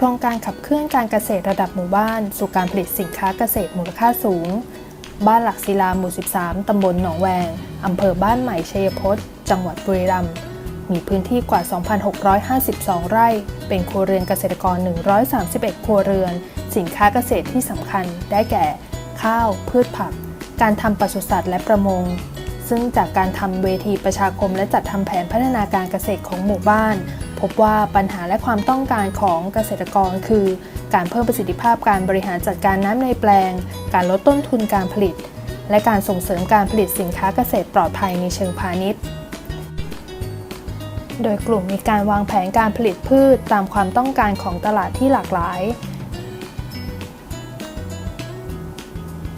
โครงการขับเคลื่อนการเกษตรระดับหมู่บ้าน สู่การผลิตสินค้าเกษตรมูลค่าสูง บ้านหลักศิลาหมู่ 13 ตำบลหนองแวง อำเภอบ้านใหม่ชัยพจน์จังหวัดบุรีรัมย์ มีพื้นที่กว่า 2,652 ไร่ เป็นครัวเรือนเกษตรกร 131 ครัวเรือน สินค้าเกษตรที่สำคัญได้แก่ ข้าว พืชผัก การทำปศุสัตว์และประมง ซึ่งจากการทำเวทีประชาคมและจัดทำแผนพัฒนาการเกษตรของหมู่บ้าน พบว่าปัญหาและความต้องการของเกษตรกรคือ การเพิ่มประสิทธิภาพการบริหารจัดการน้ำในแปลง การลดต้นทุนการผลิต และการส่งเสริมการผลิตสินค้าเกษตรปลอดภัยในเชิงพาณิชย์ โดยกลุ่มมีการวางแผนการผลิตพืชตามความต้องการของตลาดที่หลากหลาย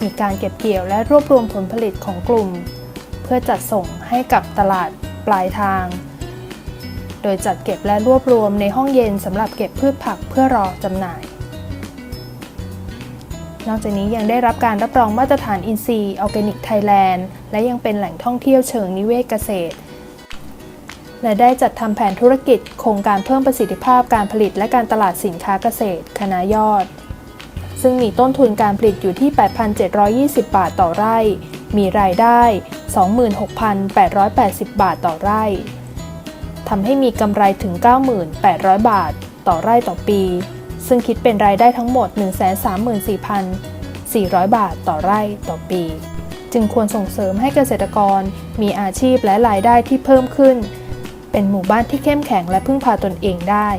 มีการเก็บเกี่ยวและรวบรวมผลผลิตของกลุ่ม เพื่อจัดส่งให้กับตลาดปลายทาง โดยจัดเก็บและรวบรวมในห้องเย็นสำหรับเก็บพืชผักเพื่อรอจำหน่าย นอกจากนี้ยังได้รับการรับรองมาตรฐานอินทรีย์ออร์แกนิกไทยแลนด์และยังเป็นแหล่งท่องเที่ยวเชิงนิเวศเกษตร และได้จัดทำแผนธุรกิจ โครงการเพิ่มประสิทธิภาพการผลิตและการตลาดสินค้าเกษตร คณะยอด ซึ่งมีต้นทุนการผลิตอยู่ที่ 8,720 บาทต่อไร่ มีรายได้ 26,880 บาทต่อไร่ ทำให้มีกำไรถึง 9,800 บาท ต่อไร่ต่อปี ซึ่งคิดเป็นรายได้ทั้งหมด 134,400 บาทต่อไร่ต่อปี จึงควรส่งเสริมให้เกษตรกร มีอาชีพและรายได้ที่เพิ่มขึ้น เป็นหมู่บ้านที่เข้มแข็งและพึ่งพาตนเองได้